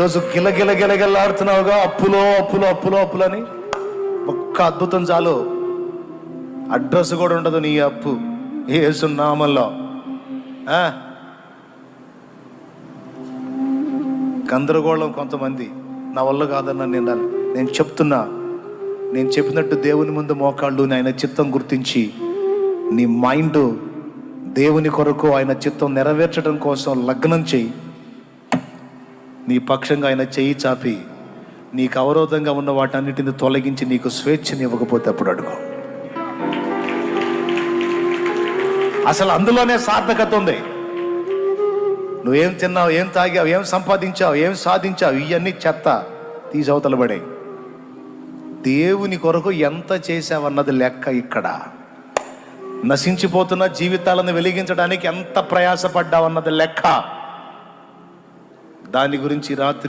రోజు గిల గిల గిలగిల్లాడుతున్నావుగా అప్పులో అప్పులో అప్పులో అప్పులని ఒక్క అద్భుతం చాలు. అడ్రస్ కూడా ఉండదు నీ అప్పు. ఏసు గందరగోళం కొంతమంది. నా వల్ల కాదన్న నేను నేను చెప్తున్నా నేను చెప్పినట్టు దేవుని ముందు మోకాళ్ళు ఆయన చిత్తం గుర్తించి నీ మైండ్ దేవుని కొరకు ఆయన చిత్తం నెరవేర్చడం కోసం లగ్నం చేయి. నీ పక్షంగా ఆయన చెయ్యి చాపి నీకు అవరోధంగా ఉన్న వాటన్నిటిని తొలగించి నీకు స్వేచ్ఛని ఇవ్వకపోతే అప్పుడు అడుగు. అసలు అందులోనే సార్థకత ఉంది. నువ్వేం తిన్నావు ఏం తాగావు ఏం సంపాదించావు ఏం సాధించావు ఇవన్నీ చెత్త తీసి పడే దేవుని కొరకు ఎంత చేసావన్నది లెక్క ఇక్కడ. నశించిపోతున్న జీవితాలను వెలిగించడానికి ఎంత ప్రయాసపడ్డావన్నది లెక్క. దాని గురించి రాత్రి